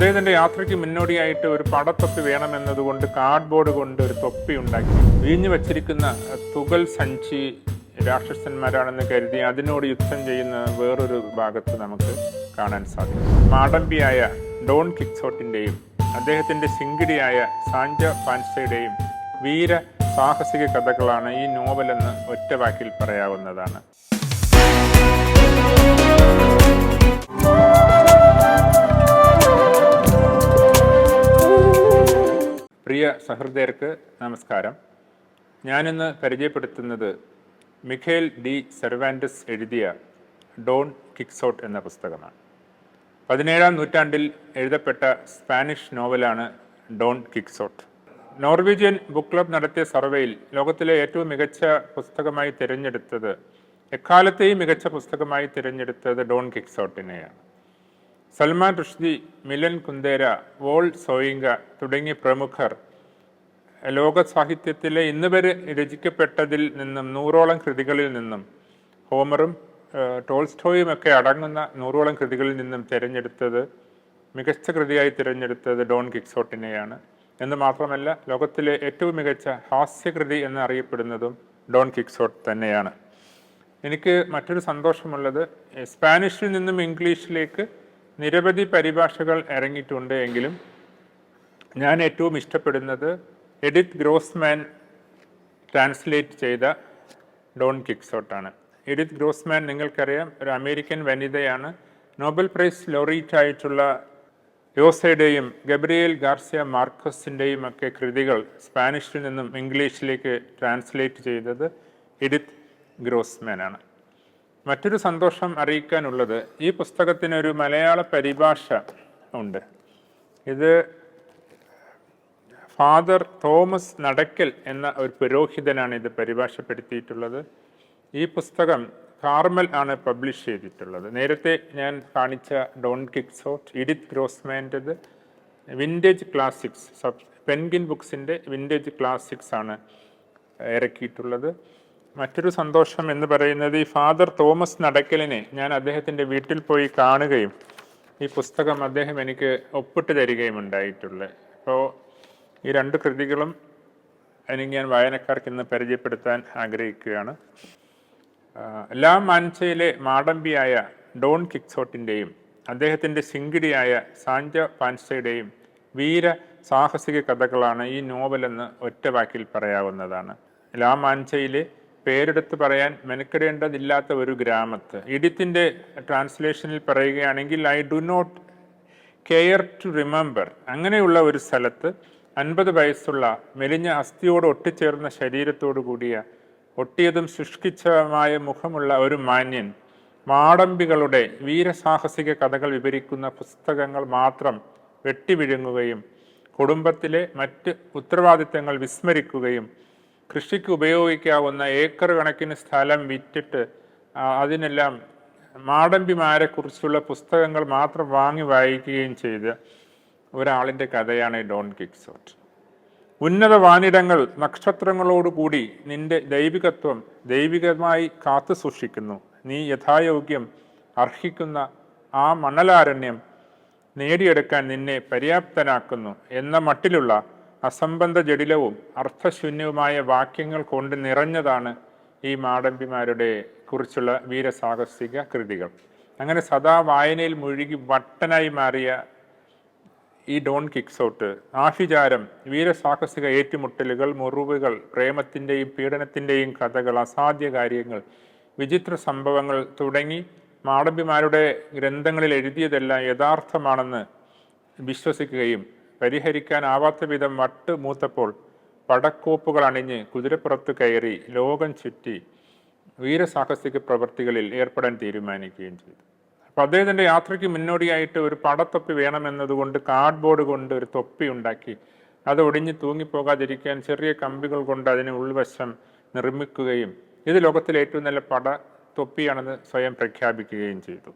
അദ്ദേഹത്തിന്റെ യാത്രയ്ക്ക് മുന്നോടിയായിട്ട് ഒരു പടത്തൊപ്പി വേണമെന്നതുകൊണ്ട് കാർഡ്ബോർഡ് കൊണ്ട് ഒരു തൊപ്പി ഉണ്ടാക്കി. വീഞ്ഞു വച്ചിരിക്കുന്ന തുകൽ സഞ്ചി രാക്ഷസന്മാരാണെന്ന് കരുതി അതിനോട് യുദ്ധം ചെയ്യുന്ന വേറൊരു ഭാഗത്ത് നമുക്ക് കാണാൻ സാധിക്കും. മാടമ്പിയായ ഡോൺ കിക്സോട്ടിന്റെയും അദ്ദേഹത്തിന്റെ സിംഗിടിയായ സാഞ്ച പാൻസയുടെയും വീര സാഹസിക കഥകളാണ് ഈ നോവലെന്ന് ഒറ്റ വാക്കിൽ പറയാവുന്നതാണ്. സഹൃദയർക്ക് നമസ്കാരം. ഞാനിന്ന് പരിചയപ്പെടുത്തുന്നത് മിഖേൽ ഡി സെർവാൻഡസ് എഴുതിയ ഡോൺ കിക്സോട്ട് എന്ന പുസ്തകമാണ്. പതിനേഴാം നൂറ്റാണ്ടിൽ എഴുതപ്പെട്ട സ്പാനിഷ് നോവലാണ് Don Quixote. Norwegian book club നടത്തിയ സർവേയിൽ ലോകത്തിലെ ഏറ്റവും മികച്ച പുസ്തകമായി തിരഞ്ഞെടുത്തത് എക്കാലത്തെയും മികച്ച പുസ്തകമായി തിരഞ്ഞെടുത്തത് Don കിക്സോട്ടിനെയാണ്. Salman Rushdie Milan Kundera Wole Soyinka തുടങ്ങിയ പ്രമുഖർ ലോക സാഹിത്യത്തിലെ ഇന്ന് വരെ രചിക്കപ്പെട്ടതിൽ നിന്നും നൂറോളം കൃതികളിൽ നിന്നും ഹോമറും ടോൾസ്റ്റോയും ഒക്കെ അടങ്ങുന്ന നൂറോളം കൃതികളിൽ നിന്നും തിരഞ്ഞെടുത്തത് മികച്ച കൃതിയായി തിരഞ്ഞെടുത്തത് ഡോൺ കിക്സോട്ടിനെയാണ്. എന്ന് മാത്രമല്ല ലോകത്തിലെ ഏറ്റവും മികച്ച ഹാസ്യകൃതി എന്നറിയപ്പെടുന്നതും ഡോൺ കിക്സോട്ട് തന്നെയാണ്. എനിക്ക് മറ്റൊരു സന്തോഷമുള്ളത് സ്പാനിഷിൽ നിന്നും ഇംഗ്ലീഷിലേക്ക് നിരവധി പരിഭാഷകൾ ഇറങ്ങിയിട്ടുണ്ട് എങ്കിലും ഞാൻ ഏറ്റവും ഇഷ്ടപ്പെടുന്നത് എഡിത്ത് ഗ്രോസ്മാൻ ട്രാൻസ്ലേറ്റ് ചെയ്ത ഡോൺ കിക്സോട്ടാണ്. എഡിത്ത് ഗ്രോസ്മാൻ നിങ്ങൾക്കറിയാം ഒരു അമേരിക്കൻ വനിതയാണ്. നോബൽ പ്രൈസ് ലോറീറ്റ് ആയിട്ടുള്ള യോസയുടെയും ഗബ്രിയേൽ ഗാർസിയ മാർക്കസിന്റെയും ഒക്കെ കൃതികൾ സ്പാനിഷിൽ നിന്നും ഇംഗ്ലീഷിലേക്ക് ട്രാൻസ്ലേറ്റ് ചെയ്തത് എഡിത്ത് ഗ്രോസ്മാനാണ്. മറ്റൊരു സന്തോഷം അറിയിക്കാനുള്ളത് ഈ പുസ്തകത്തിനൊരു മലയാള പരിഭാഷ ഉണ്ട്. ഇത് ഫാദർ തോമസ് നടക്കൽ എന്ന ഒരു പുരോഹിതനാണ് ഇത് പരിഭാഷപ്പെടുത്തിയിട്ടുള്ളത്. ഈ പുസ്തകം കാർമൽ ആണ് പബ്ലിഷ് ചെയ്തിട്ടുള്ളത്. നേരത്തെ ഞാൻ കാണിച്ച ഡോൺ കിക്സോട്ട് ഇഡിത് ഗ്രോസ്മാന്റെത് വിന്റേജ് ക്ലാസിക്സ് സബ് പെൻഗിൻ ബുക്സിന്റെ വിന്റേജ് ക്ലാസിക്സ് ആണ് ഇറക്കിയിട്ടുള്ളത്. മറ്റൊരു സന്തോഷം എന്ന് പറയുന്നത് ഈ ഫാദർ തോമസ് നടക്കലിനെ ഞാൻ അദ്ദേഹത്തിന്റെ വീട്ടിൽ പോയി കാണുകയും ഈ പുസ്തകം അദ്ദേഹം എനിക്ക് ഒപ്പിട്ട് തരികയും ഉണ്ടായിട്ടുള്ളത് അപ്പോൾ ഈ രണ്ട് കൃതികളും എനിക്ക് ഞാൻ വായനക്കാർക്ക് ഇന്ന് പരിചയപ്പെടുത്താൻ ആഗ്രഹിക്കുകയാണ്. ലാ മാൻസയിലെ മാടമ്പിയായ ഡോൺ കിക്സോട്ടിന്റെയും അദ്ദേഹത്തിന്റെ ശിങ്കിടിയായ സാഞ്ച പാൻസയുടെയും വീര സാഹസിക കഥകളാണ് ഈ നോവലെന്ന് ഒറ്റ വാക്കിൽ പറയാവുന്നതാണ്. ലാ മാൻസയിലെ പേരെടുത്ത് പറയാൻ മെനക്കെടേണ്ടതില്ലാത്ത ഒരു ഗ്രാമത്ത്. ഇഡിത്തിന്റെ ട്രാൻസ്ലേഷനിൽ പറയുകയാണെങ്കിൽ I do not care to remember. അങ്ങനെയുള്ള ഒരു സ്ഥലത്ത് അൻപത് വയസ്സുള്ള മെലിഞ്ഞ അസ്ഥിയോട് ഒട്ടിച്ചേർന്ന ശരീരത്തോടു കൂടിയ ഒട്ടിയതും ശുഷ്കിച്ചതുമായ മുഖമുള്ള ഒരു മാന്യൻ മാടമ്പികളുടെ വീരസാഹസിക കഥകൾ വിവരിക്കുന്ന പുസ്തകങ്ങൾ മാത്രം വെട്ടിവിഴുങ്ങുകയും കുടുംബത്തിലെ മറ്റ് ഉത്തരവാദിത്തങ്ങൾ വിസ്മരിക്കുകയും കൃഷിക്ക് ഉപയോഗിക്കാവുന്ന ഏക്കർ കണക്കിന് സ്ഥലം വിറ്റിട്ട് അതിനെല്ലാം മാടമ്പിമാരെ കുറിച്ചുള്ള പുസ്തകങ്ങൾ മാത്രം വാങ്ങി വായിക്കുകയും ചെയ്ത്. ഒരാളിന്റെ കഥയാണ് ഡോൺ കിക്സോട്ട്. ഉന്നത വാനിടങ്ങൾ നക്ഷത്രങ്ങളോടുകൂടി നിന്റെ ദൈവികത്വം ദൈവികമായി കാത്തു സൂക്ഷിക്കുന്നു. നീ യഥായോഗ്യം അർഹിക്കുന്ന ആ മണലാരണ്യം നേടിയെടുക്കാൻ നിന്നെ പര്യാപ്തനാക്കുന്നു എന്ന മട്ടിലുള്ള അസംബന്ധ ജടിലവും അർത്ഥശൂന്യവുമായ വാക്യങ്ങൾ കൊണ്ട് നിറഞ്ഞതാണ് ഈ മാടമ്പിമാരുടെ കുറിച്ചുള്ള വീരസാഹസിക കൃതികൾ. അങ്ങനെ സദാ വായനയിൽ മുഴുകി വട്ടനായി മാറിയ ഈ ഡോൺ കിക്സൗട്ട് ആഭിചാരം വീരസാഹസിക ഏറ്റുമുട്ടലുകൾ മുറിവുകൾ പ്രേമത്തിന്റെയും പീഡനത്തിന്റെയും കഥകൾ അസാധ്യ കാര്യങ്ങൾ വിചിത്ര സംഭവങ്ങൾ തുടങ്ങി മാടമ്പിമാരുടെ ഗ്രന്ഥങ്ങളിൽ എഴുതിയതെല്ലാം യഥാർത്ഥമാണെന്ന് വിശ്വസിക്കുകയും പരിഹരിക്കാനാവാത്ത വിധം വട്ട് മൂത്തപ്പോൾ പടക്കോപ്പുകൾ അണിഞ്ഞ് കുതിരപ്പുറത്ത് കയറി ലോകം ചുറ്റി വീരസാഹസിക പ്രവൃത്തികളിൽ ഏർപ്പെടാൻ തീരുമാനിക്കുകയും ചെയ്തു. അപ്പോൾ അദ്ദേഹത്തിന്റെ യാത്രയ്ക്ക് മുന്നോടിയായിട്ട് ഒരു പടത്തൊപ്പി വേണമെന്നതുകൊണ്ട് കാർഡ്ബോർഡ് കൊണ്ട് ഒരു തൊപ്പി ഉണ്ടാക്കി. അത് ഒടിഞ്ഞ് തൂങ്ങിപ്പോകാതിരിക്കാൻ ചെറിയ കമ്പികൾ കൊണ്ട് അതിന് ഉൾവശം നിർമ്മിക്കുകയും ഇത് ലോകത്തിലെ ഏറ്റവും നല്ല പട തൊപ്പിയാണെന്ന് സ്വയം പ്രഖ്യാപിക്കുകയും ചെയ്തു.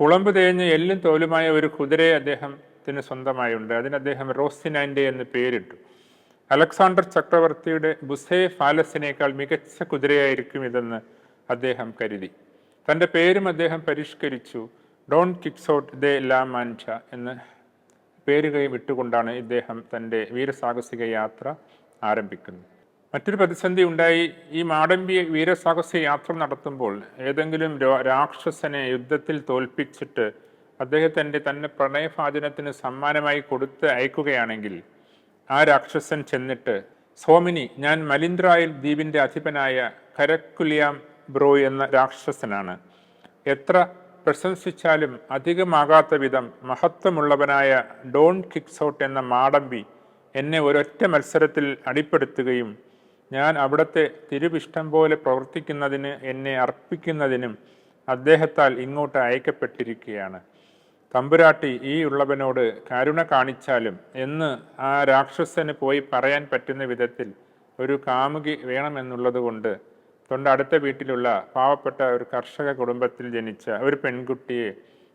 കുളമ്പ് തേഞ്ഞ് എല്ലും തോലുമായ ഒരു കുതിരയെ അദ്ദേഹത്തിന് സ്വന്തമായുണ്ട്. അതിന് അദ്ദേഹം റോസിനാൻഡെ എന്ന് പേരിട്ടു. അലക്സാണ്ടർ ചക്രവർത്തിയുടെ ബുസേ ഫാലസിനേക്കാൾ മികച്ച കുതിരയായിരിക്കും ഇതെന്ന് അദ്ദേഹം കരുതി. തന്റെ പേരും അദ്ദേഹം പരിഷ്കരിച്ചു. ഡോൺ കിക്സോട്ട് ദേ ലാ മാൻച എന്ന് പേരുകയും ഇട്ടുകൊണ്ടാണ് ഇദ്ദേഹം തന്റെ വീരസാഹസിക യാത്ര ആരംഭിക്കുന്നത്. മറ്റൊരു പ്രതിസന്ധി ഉണ്ടായി. ഈ മാടമ്പി വീരസാഹസിക യാത്ര നടത്തുമ്പോൾ ഏതെങ്കിലും രാക്ഷസനെ യുദ്ധത്തിൽ തോൽപ്പിച്ചിട്ട് അദ്ദേഹത്തിന്റെ തന്നെ പ്രണയഭാചനത്തിന് സമ്മാനമായി കൊടുത്ത് അയക്കുകയാണെങ്കിൽ ആ രാക്ഷസൻ ചെന്നിട്ട് സോമിനി ഞാൻ മലിന്ദ്രായൽ ദ്വീപിന്റെ അധിപനായ കരക്കുലിയാം ബ്രോ എന്ന രാക്ഷസനാണ്. എത്ര പ്രശംസിച്ചാലും അധികമാകാത്ത വിധം മഹത്വമുള്ളവനായ ഡോൺ കിക്സൗട്ട് എന്ന മാടമ്പി എന്നെ ഒരൊറ്റ മത്സരത്തിൽ അടിപ്പെടുത്തുകയും ഞാൻ അവിടുത്തെ തിരുവിഷ്ടം പോലെ പ്രവർത്തിക്കുന്നതിന് എന്നെ അർപ്പിക്കുന്നതിനും അദ്ദേഹത്താൽ ഇങ്ങോട്ട് അയക്കപ്പെട്ടിരിക്കുകയാണ്. തമ്പുരാട്ടി ഈ ഉള്ളവനോട് കരുണ കാണിച്ചാലും എന്ന് ആ രാക്ഷസന് പോയി പറയാൻ പറ്റുന്ന വിധത്തിൽ ഒരു കാമുകി വേണമെന്നുള്ളത് കൊണ്ട് തൊണ്ടടുത്ത വീട്ടിലുള്ള പാവപ്പെട്ട ഒരു കർഷക കുടുംബത്തിൽ ജനിച്ച ഒരു പെൺകുട്ടിയെ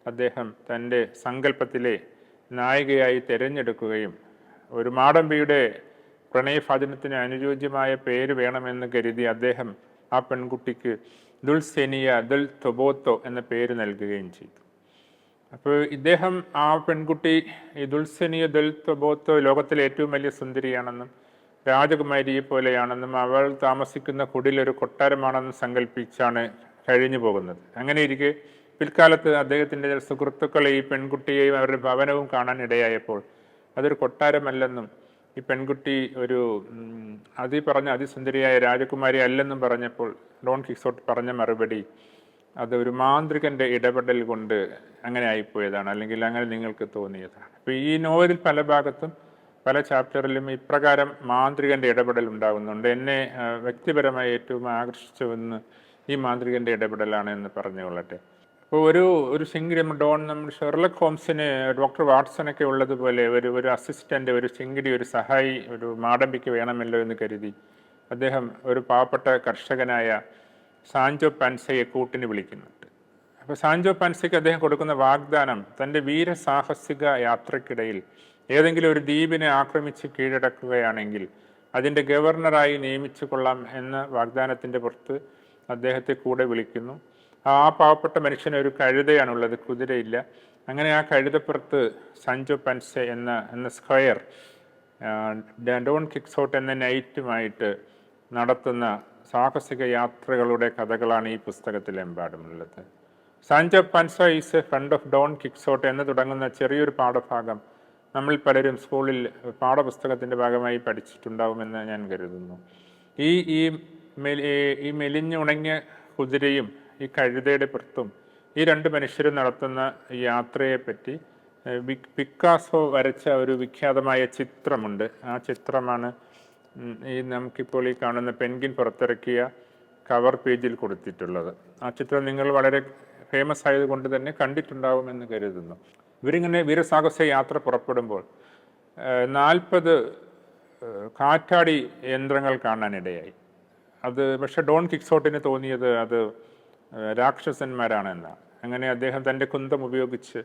അദ്ദേഹം തന്റെ സങ്കല്പത്തിലെ നായികയായി തിരഞ്ഞെടുക്കുകയും ഒരു മാടമ്പിയുടെ പ്രണയഭാചനത്തിന് അനുയോജ്യമായ പേര് വേണമെന്ന് കരുതി അദ്ദേഹം ആ പെൺകുട്ടിക്ക് ദുൽസെനിയ ദുൽ തൊബോത്തോ എന്ന പേര് നൽകുകയും ചെയ്തു. അപ്പോൾ ഇദ്ദേഹം ആ പെൺകുട്ടി ഈ ദുൽസെനിയ ദുൽ തൊബോത്തോ ലോകത്തിലെ ഏറ്റവും വലിയ സുന്ദരിയാണെന്നും രാജകുമാരിയെ പോലെയാണെന്നും അവൾ താമസിക്കുന്ന കുടിലൊരു കൊട്ടാരമാണെന്നും സങ്കല്പിച്ചാണ് കഴിഞ്ഞു പോകുന്നത്. അങ്ങനെ ഇരിക്കെ പിൽക്കാലത്ത് അദ്ദേഹത്തിന്റെ സുഹൃത്തുക്കളെ ഈ പെൺകുട്ടിയെയും അവരുടെ ഭവനവും കാണാൻ ഇടയായപ്പോൾ അതൊരു കൊട്ടാരമല്ലെന്നും ഈ പെൺകുട്ടി ഒരു അതി പറഞ്ഞ അതിസുന്ദരിയായ രാജകുമാരി അല്ലെന്നും പറഞ്ഞപ്പോൾ ഡോൺ കിക്സോട്ട് പറഞ്ഞ മറുപടി അത് ഒരു മാന്ത്രികന്റെ ഇടപെടൽ കൊണ്ട് അങ്ങനെ ആയിപ്പോയതാണ്. അല്ലെങ്കിൽ അങ്ങനെ നിങ്ങൾക്ക് തോന്നിയതാണ്. അപ്പോൾ ഈ നോവലിൽ പല ഭാഗത്തും പല ചാപ്റ്ററിലും ഇപ്രകാരം മാന്ത്രികന്റെ ഇടപെടൽ ഉണ്ടാകുന്നുണ്ട്. എന്നെ വ്യക്തിപരമായി ഏറ്റവും ആകർഷിച്ചുവെന്ന് ഈ മാന്ത്രികന്റെ ഇടപെടലാണ് എന്ന് പറഞ്ഞുകൊള്ളട്ടെ. അപ്പോൾ ഒരു ഒരു ചിങ്കിടി ഡോൺ നമ്മൾ ഷെർലക് ഹോംസിന് ഡോക്ടർ വാട്സനൊക്കെ ഉള്ളതുപോലെ ഒരു ഒരു അസിസ്റ്റന്റ് ഒരു ചിങ്കിടി ഒരു സഹായി ഒരു മാടമ്പിക്ക് വേണമല്ലോ എന്ന് കരുതി അദ്ദേഹം ഒരു പാവപ്പെട്ട കർഷകനായ സാഞ്ചോ പാൻസയെ കൂട്ടിന് വിളിക്കുന്നുണ്ട്. അപ്പോൾ സാഞ്ചോ പാൻസയ്ക്ക് അദ്ദേഹം കൊടുക്കുന്ന വാഗ്ദാനം തന്റെ വീരസാഹസിക യാത്രക്കിടയിൽ ഏതെങ്കിലും ഒരു ദ്വീപിനെ ആക്രമിച്ച് കീഴടക്കുകയാണെങ്കിൽ അതിന്റെ ഗവർണറായി നിയമിച്ചു കൊള്ളാം എന്ന വാഗ്ദാനത്തിന്റെ പുറത്ത് അദ്ദേഹത്തെ കൂടെ വിളിക്കുന്നു. ആ പാവപ്പെട്ട മനുഷ്യന് ഒരു കഴുതയാണുള്ളത് കുതിരയില്ല. അങ്ങനെ ആ കഴുതപ്പുറത്ത് സഞ്ജു പൻസെ എന്ന എന്ന സ്ക്വയർ ഡോൺ കിക്സൗട്ട് എന്ന നൈറ്റുമായിട്ട് നടത്തുന്ന സാഹസിക യാത്രകളുടെ കഥകളാണ് ഈ പുസ്തകത്തിലെമ്പാടുമുള്ളത്. Sancho Panza is a friend of Don Quixote എന്ന് തുടങ്ങുന്ന ചെറിയൊരു പാഠഭാഗം നമ്മൾ പലരും സ്കൂളിൽ പാഠപുസ്തകത്തിന്റെ ഭാഗമായി പഠിച്ചിട്ടുണ്ടാവുമെന്ന് ഞാൻ കരുതുന്നു. ഈ ഈ ഈ മെലിഞ്ഞുണങ്ങിയ കുതിരയും ഈ കഴുതയുടെ പുറത്തും ഈ രണ്ട് മനുഷ്യരും നടത്തുന്ന യാത്രയെപ്പറ്റി പിക്കാസോ വരച്ച ഒരു വിഖ്യാതമായ ചിത്രമുണ്ട്. ആ ചിത്രമാണ് ഈ നമുക്കിപ്പോൾ ഈ കാണുന്ന പെൻഗിൻ പുറത്തിറക്കിയ കവർ പേജിൽ കൊടുത്തിട്ടുള്ളത്. ആ ചിത്രം നിങ്ങൾ വളരെ ഫേമസ് ആയതുകൊണ്ട് തന്നെ കണ്ടിട്ടുണ്ടാവുമെന്ന് കരുതുന്നു. ഇവരിങ്ങനെ വീരസാഹസ യാത്ര പുറപ്പെടുമ്പോൾ നാൽപ്പത് കാറ്റാടി യന്ത്രങ്ങൾ കാണാനിടയായി. അത് പക്ഷേ ഡോൺ കിക്സോട്ടിന് തോന്നിയത് അത് രാക്ഷസന്മാരാണെന്നാണ് അങ്ങനെ അദ്ദേഹം തന്റെ കുന്തം ഉപയോഗിച്ച്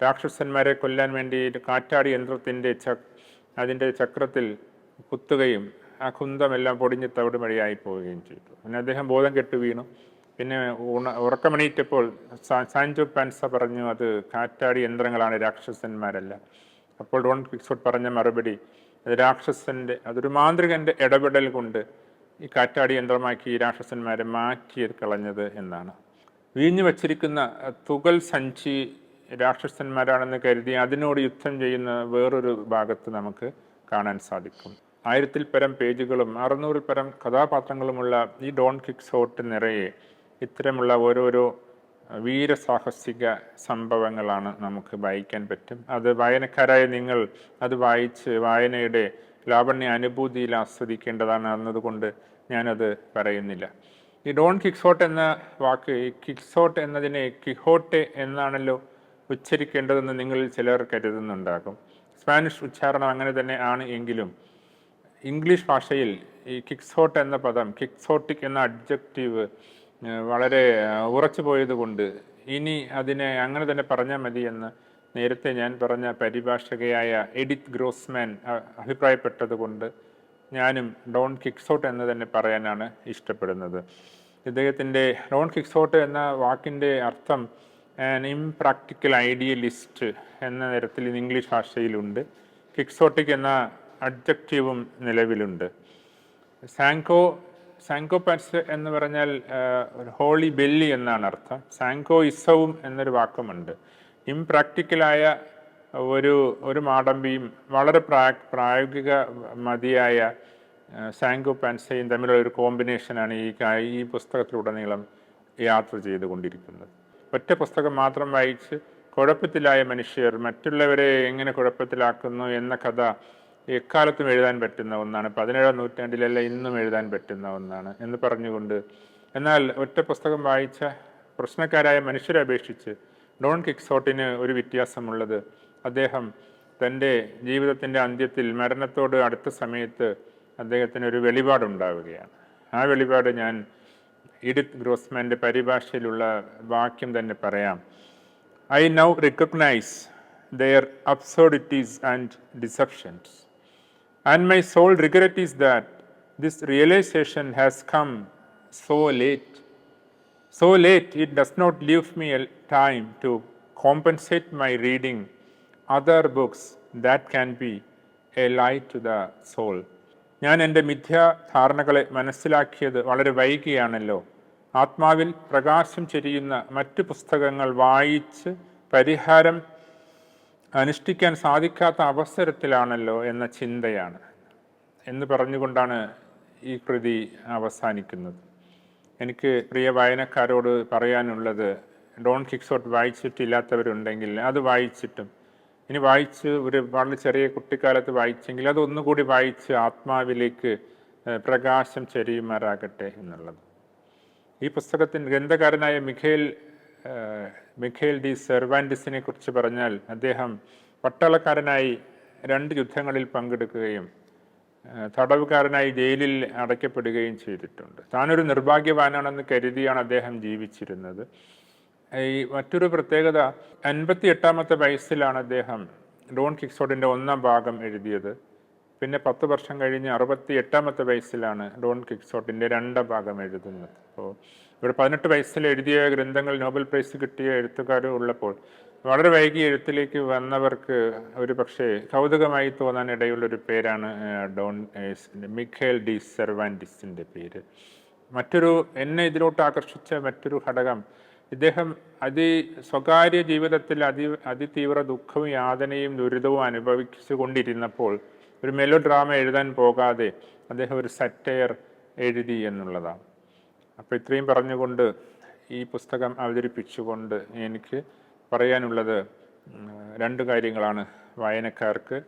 രാക്ഷസന്മാരെ കൊല്ലാൻ വേണ്ടി കാറ്റാടി യന്ത്രത്തിന്റെ ച അതിന്റെ ചക്രത്തിൽ കുത്തുകയും ആ കുന്തമെല്ലാം പൊടിഞ്ഞ് തവിടുമഴയായി പോവുകയും ചെയ്തു. പിന്നെ അദ്ദേഹം ബോധം കെട്ട് വീണു. പിന്നെ സാ- സാൻജോ പാൻസ പറഞ്ഞു അത് കാറ്റാടി യന്ത്രങ്ങളാണ് രാക്ഷസന്മാരല്ല. അപ്പോൾ ഡോൺ ക്വിക്സോട്ട് പറഞ്ഞ മറുപടി അത് രാക്ഷസന്റെ അതൊരു മാന്ത്രികന്റെ ഇടപെടൽ കൊണ്ട് ഈ കാറ്റാടി യന്ത്രമാക്കി രാക്ഷസന്മാരെ മാറ്റി കളഞ്ഞത് എന്നാണ്. വീഞ്ഞു വച്ചിരിക്കുന്ന തുകൽ സഞ്ചി രാക്ഷസന്മാരാണെന്ന് കരുതി അതിനോട് യുദ്ധം ചെയ്യുന്ന വേറൊരു ഭാഗത്ത് നമുക്ക് കാണാൻ സാധിക്കും. ആയിരത്തിൽ പരം പേജുകളും അറുന്നൂറിൽ പരം കഥാപാത്രങ്ങളുമുള്ള ഈ ഡോൺ കിക്സോട്ട് നിറയെ ഇത്തരമുള്ള ഓരോരോ വീരസാഹസിക സംഭവങ്ങളാണ് നമുക്ക് വായിക്കാൻ പറ്റും. അത് വായനക്കാരായ നിങ്ങൾ അത് വായിച്ച് വായനയുടെ ലാവണ്യ അനുഭൂതിയിൽ ആസ്വദിക്കേണ്ടതാണ് എന്നതുകൊണ്ട് ഞാനത് പറയുന്നില്ല. ഈ ഡോൺ കിക്സോട്ട് എന്ന വാക്ക് ഈ കിക്സോട്ട് എന്നതിനെ കിഹോട്ടെ എന്നാണല്ലോ ഉച്ചരിക്കേണ്ടതെന്ന് നിങ്ങളിൽ ചിലർ കരുതുന്നുണ്ടാകും. സ്പാനിഷ് ഉച്ചാരണം അങ്ങനെ തന്നെ ആണ് എങ്കിലും ഇംഗ്ലീഷ് ഭാഷയിൽ ഈ കിക്സോട്ട് എന്ന പദം കിക്സോട്ടിക് എന്ന അഡ്ജക്റ്റീവ് വളരെ ഉറച്ചു പോയതുകൊണ്ട് ഇനി അതിനെ അങ്ങനെ തന്നെ പറഞ്ഞാൽ മതി എന്ന് നേരത്തെ ഞാൻ പറഞ്ഞ പരിഭാഷകയായ എഡിത്ത് ഗ്രോസ്മാൻ അഭിപ്രായപ്പെട്ടത് അഭിപ്രായപ്പെട്ടതുകൊണ്ട് ഞാനും ഡോൺ കിക്സോട്ട് എന്ന് തന്നെ പറയാനാണ് ഇഷ്ടപ്പെടുന്നത്. ഇദ്ദേഹത്തിന്റെ ഡോൺ കിക്സോട്ട് എന്ന വാക്കിന്റെ അർത്ഥം ആൻ ഇംപ്രാക്ടിക്കൽ ഐഡിയലിസ്റ്റ് എന്ന തരത്തിൽ ഇംഗ്ലീഷ് ഭാഷയിലുണ്ട്. കിക്സോട്ടിക് എന്ന അഡ്ജക്റ്റീവും നിലവിലുണ്ട്. സാങ്കോ സാങ്കോപാറ്റ്സ് എന്ന് പറഞ്ഞാൽ ഹോളി ബെല്ലി എന്നാണ് അർത്ഥം. സാങ്കോ ഇസവും എന്നൊരു വാക്കുമുണ്ട്. ഇംപ്രാക്ടിക്കലായ ഒരു ഒരു മാടമ്പിയും വളരെ പ്രാ പ്രായോഗിക മതിയായ സാങ്കോ പാൻസയും തമ്മിലുള്ള ഒരു കോമ്പിനേഷനാണ് ഈ ഈ പുസ്തകത്തിലുടനീളം യാത്ര ചെയ്തുകൊണ്ടിരിക്കുന്നത്. ഒറ്റ പുസ്തകം മാത്രം വായിച്ച് കുഴപ്പത്തിലായ മനുഷ്യർ മറ്റുള്ളവരെ എങ്ങനെ കുഴപ്പത്തിലാക്കുന്നു എന്ന കഥ എക്കാലത്തും എഴുതാൻ പറ്റുന്ന ഒന്നാണ്. പതിനേഴാം നൂറ്റാണ്ടിലല്ല ഇന്നും എഴുതാൻ പറ്റുന്ന ഒന്നാണ് എന്ന് പറഞ്ഞുകൊണ്ട് എന്നാൽ ഒറ്റ പുസ്തകം വായിച്ച പ്രശ്നക്കാരായ മനുഷ്യരെ അപേക്ഷിച്ച് ഡോൺ കിക്സോട്ടിന് ഒരു വ്യത്യാസമുള്ളത്. അദ്ദേഹം തന്റെ ജീവിതത്തിന്റെ അന്ത്യത്തിൽ മരണത്തോട് അടുത്ത സമയത്ത് അദ്ദേഹത്തിന് ഒരു വെളിപാടുണ്ടാവുകയാണ്. ആ വെളിപാട് ഞാൻ ഇഡിത്ത് ഗ്രോസ്മാന്റെ പരിഭാഷയിലുള്ള വാക്യം തന്നെ പറയാം. I now recognise their absurdities and deceptions. And my sole regret is that this realization has come so late. So late, it does not leave me a time to compensate my reading other books that can be a light to the soul. ഞാൻ എൻ്റെ മിഥ്യാധാരണകളെ മനസ്സിലാക്കിയത് വളരെ വൈകിയാണല്ലോ ആത്മാവിൽ പ്രകാശം ചെരിയുന്ന മറ്റു പുസ്തകങ്ങൾ വായിച്ച് പരിഹാരം അനുഷ്ഠിക്കാൻ സാധിക്കാത്ത അവസരത്തിലാണല്ലോ എന്ന ചിന്തയാണ്. എന്ന് പറഞ്ഞുകൊണ്ടാണ് ഈ കൃതി അവസാനിക്കുന്നത്. എനിക്ക് പ്രിയ വായനക്കാരോട് പറയാനുള്ളത് ഡോൺ കിക്സോട്ട് വായിച്ചിട്ടില്ലാത്തവരുണ്ടെങ്കിൽ അത് വായിച്ചിട്ടും ഇനി വായിച്ച് ഒരു വളരെ ചെറിയ കുട്ടിക്കാലത്ത് വായിച്ചെങ്കിൽ അത് ഒന്നുകൂടി വായിച്ച് ആത്മാവിലേക്ക് പ്രകാശം ചെരിയുമാറാകട്ടെ എന്നുള്ളത്. ഈ പുസ്തകത്തിന്റെ ഗ്രന്ഥകാരനായ മിഖേൽ മിഖേൽ ഡി സെർവാൻഡിസിനെ കുറിച്ച് പറഞ്ഞാൽ അദ്ദേഹം പട്ടാളക്കാരനായി രണ്ട് യുദ്ധങ്ങളിൽ പങ്കെടുക്കുകയും തടവുകാരനായി ജയിലിൽ അടയ്ക്കപ്പെടുകയും ചെയ്തിട്ടുണ്ട്. താനൊരു നിർഭാഗ്യവാനാണെന്ന് കരുതിയാണ് അദ്ദേഹം ജീവിച്ചിരുന്നത്. ഈ മറ്റൊരു പ്രത്യേകത അൻപത്തി എട്ടാമത്തെ വയസ്സിലാണ് അദ്ദേഹം ഡോൺ കിക്സോഡിന്റെ ഒന്നാം ഭാഗം എഴുതിയത്. പിന്നെ പത്ത് വർഷം കഴിഞ്ഞ് അറുപത്തി എട്ടാമത്തെ വയസ്സിലാണ് ഡോൺ കിക്സോട്ടിന്റെ രണ്ടാം ഭാഗം എഴുതുന്നത്. അപ്പോൾ ഇവിടെ പതിനെട്ട് വയസ്സിൽ എഴുതിയ ഗ്രന്ഥങ്ങൾ നോബൽ പ്രൈസ് കിട്ടിയ എഴുത്തുകാരും ഉള്ളപ്പോൾ വളരെ വൈകി എഴുത്തിലേക്ക് വന്നവർക്ക് ഒരു പക്ഷേ കൗതുകമായി തോന്നാൻ ഇടയുള്ളൊരു പേരാണ് ഡോൺ മിഖേൽ ഡി സെർവാൻഡിസിന്റെ പേര്. മറ്റൊരു എന്നെ ഇതിലോട്ട് ആകർഷിച്ച മറ്റൊരു ഘടകം ഇദ്ദേഹം അതി സ്വകാര്യ ജീവിതത്തിൽ അതി അതിതീവ്ര ദുഃഖവും യാതനയും ദുരിതവും അനുഭവിച്ചു കൊണ്ടിരുന്നപ്പോൾ ഒരു മെലോ ഡ്രാമ എഴുതാൻ പോകാതെ അദ്ദേഹം ഒരു സറ്റയർ എഴുതി എന്നുള്ളതാണ്. അപ്പോൾ ഇത്രയും പറഞ്ഞുകൊണ്ട് ഈ പുസ്തകം അവതരിപ്പിച്ചുകൊണ്ട് എനിക്ക് പറയാനുള്ളത് രണ്ട് കാര്യങ്ങളാണ്. വായനക്കാർക്ക്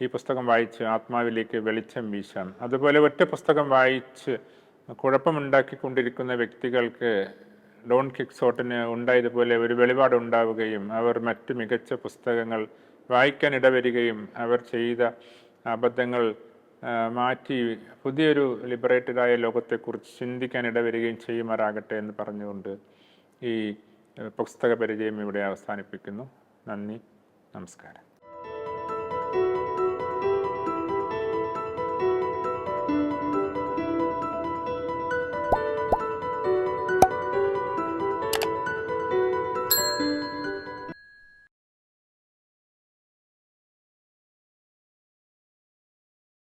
ഈ പുസ്തകം വായിച്ച് ആത്മാവിലേക്ക് വെളിച്ചം വീശാം അതുപോലെ ഒറ്റ പുസ്തകം വായിച്ച് കുഴപ്പമുണ്ടാക്കിക്കൊണ്ടിരിക്കുന്ന വ്യക്തികൾക്ക് ഡോൺ കിക്സോട്ടിന് ഉണ്ടായതുപോലെ ഒരു വെളിപാട് ഉണ്ടാവുകയും അവർ മറ്റ് മികച്ച പുസ്തകങ്ങൾ വായിക്കാൻ ഇടവരികയും അവർ ചെയ്ത അബദ്ധങ്ങൾ മാറ്റി പുതിയൊരു ലിബറേറ്റഡായ ലോകത്തെക്കുറിച്ച് ചിന്തിക്കാൻ ഇടവരികയും ചെയ്യുമാറാകട്ടെ എന്ന് പറഞ്ഞുകൊണ്ട് ഈ പുസ്തക പരിചയം ഇവിടെ അവസാനിപ്പിക്കുന്നു. നന്ദി. നമസ്കാരം.